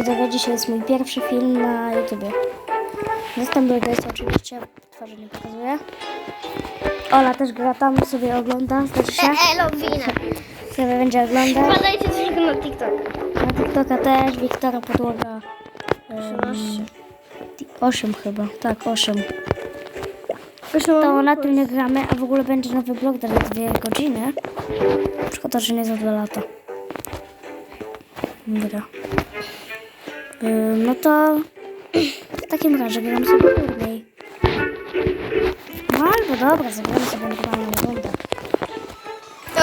Widzowie, dzisiaj jest mój pierwszy film na YouTubie. Jestem jest oczywiście, twarzy nie pokazuję. Ola też gra tam, sobie ogląda, znaczy się, Elowina. sobie będzie oglądać. Wpadajcie tylko na TikToka. Na TikToka też, Wiktora Podłoga. Um, 8 chyba, tak, 8. To na tym nie gramy, a w ogóle będzie nowy blog za dwie godziny. Szkoda, że nie za dwa lata. Dobra. No to w takim razie gram sobie turniej. No albo dobra, zagramy sobie normalną rundę.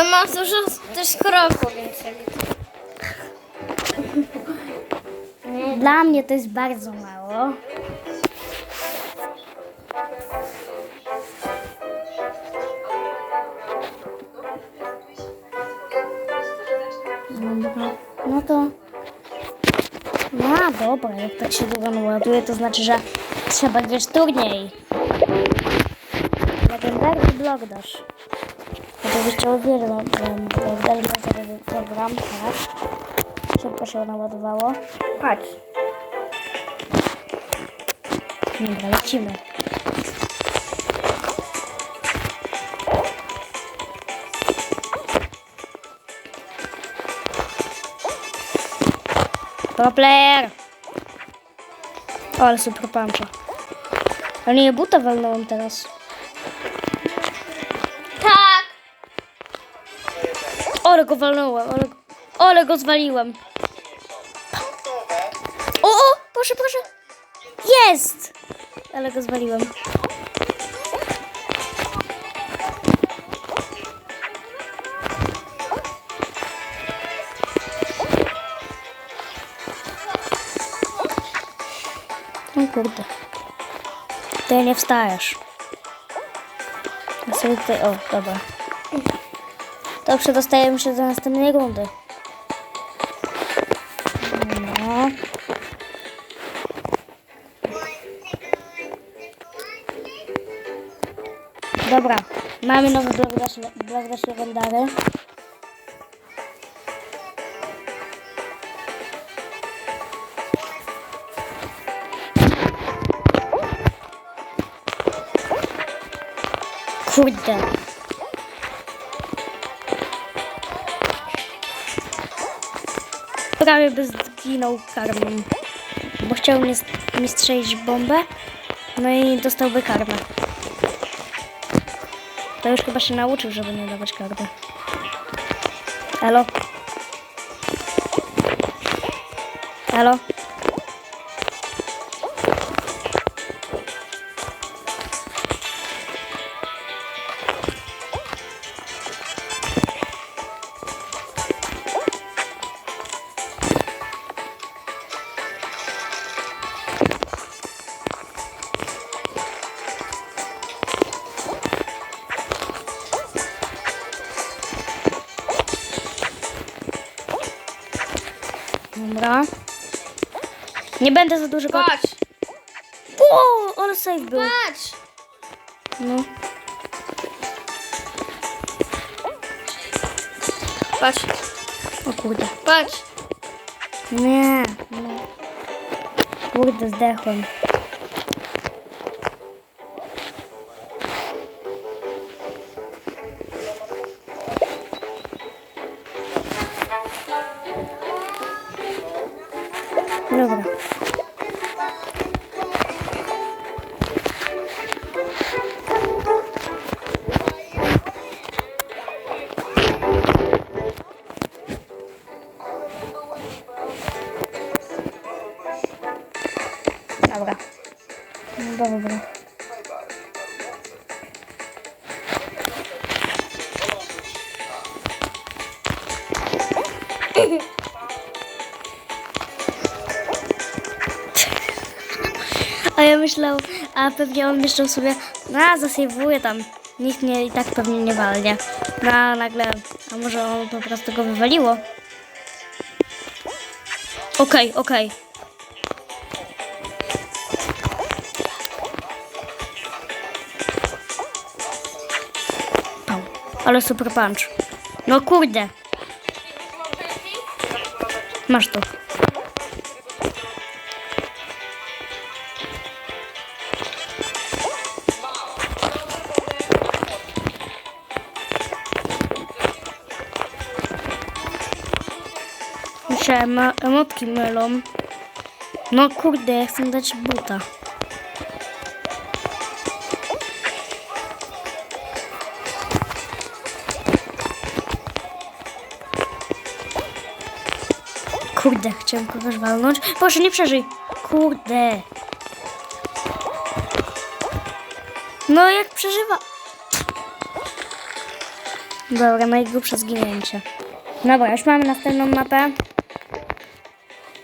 On ma dużo też kroków, więc Dla mnie to jest bardzo mało. No to... No dobra, jak tak się długo naładuje, to znaczy, że trzeba grać turniej. Legendarny blok dasz. Oczywiście uwielbiam legendarny program, tak. Szybko się naładowało. Patrz. Dobra, lecimy. Pro player! O, ale super puncha. Ale nie, buta walnąłem teraz. Tak. Ale go walnąłem, ale, ale go zwaliłem. O, o, proszę, proszę. Jest! Ale go zwaliłem. Kurde. Ty nie wstajesz. Sobie tutaj, o, dobra. To przedostajemy się do następnej rundy. No. Dobra, mamy nowy blok dla legendary. Kurde. Prawie by zginął karmą. Bo chciał mnie, mi strzelić bombę. No i dostałby karmę. To już chyba się nauczył, żeby nie dawać karmy. Halo? Halo? Dobra. Nie będę za dużo... Patrz. O, ale safe był. Patrz. No. Patrz. O kurde. Patrz. Nie. No. Kurde, zdechłem. Dobra. Dobra. A ja myślał, a pewnie on myślał sobie, no zasejwuję tam, nikt mnie i tak pewnie nie walnie. No a nagle, a może on po prostu go wywaliło? Okej, okej. Pał. Ale super punch. No kurde. Masz to. Muszę emotki mylą. No kurde, chcę dać buta. Kurde, chciałem kogoś walnąć. Proszę, nie przeżyj. Kurde. No jak przeżywa. Dobra, najgrubsze zginięcie. Dobra, już mamy następną mapę.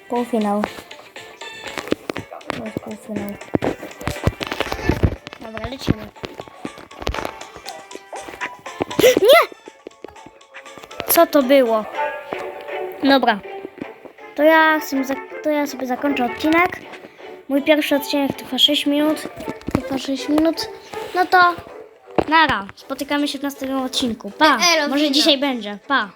Półfinał. Jest półfinał. Dobra, lecimy. Nie! Co to było? Dobra. To ja, sobie to ja sobie zakończę odcinek. Mój pierwszy odcinek trwa 6 minut. Trwa 6 minut. No to nara. Spotykamy się w następnym odcinku. Pa. Może dzisiaj będzie. Pa.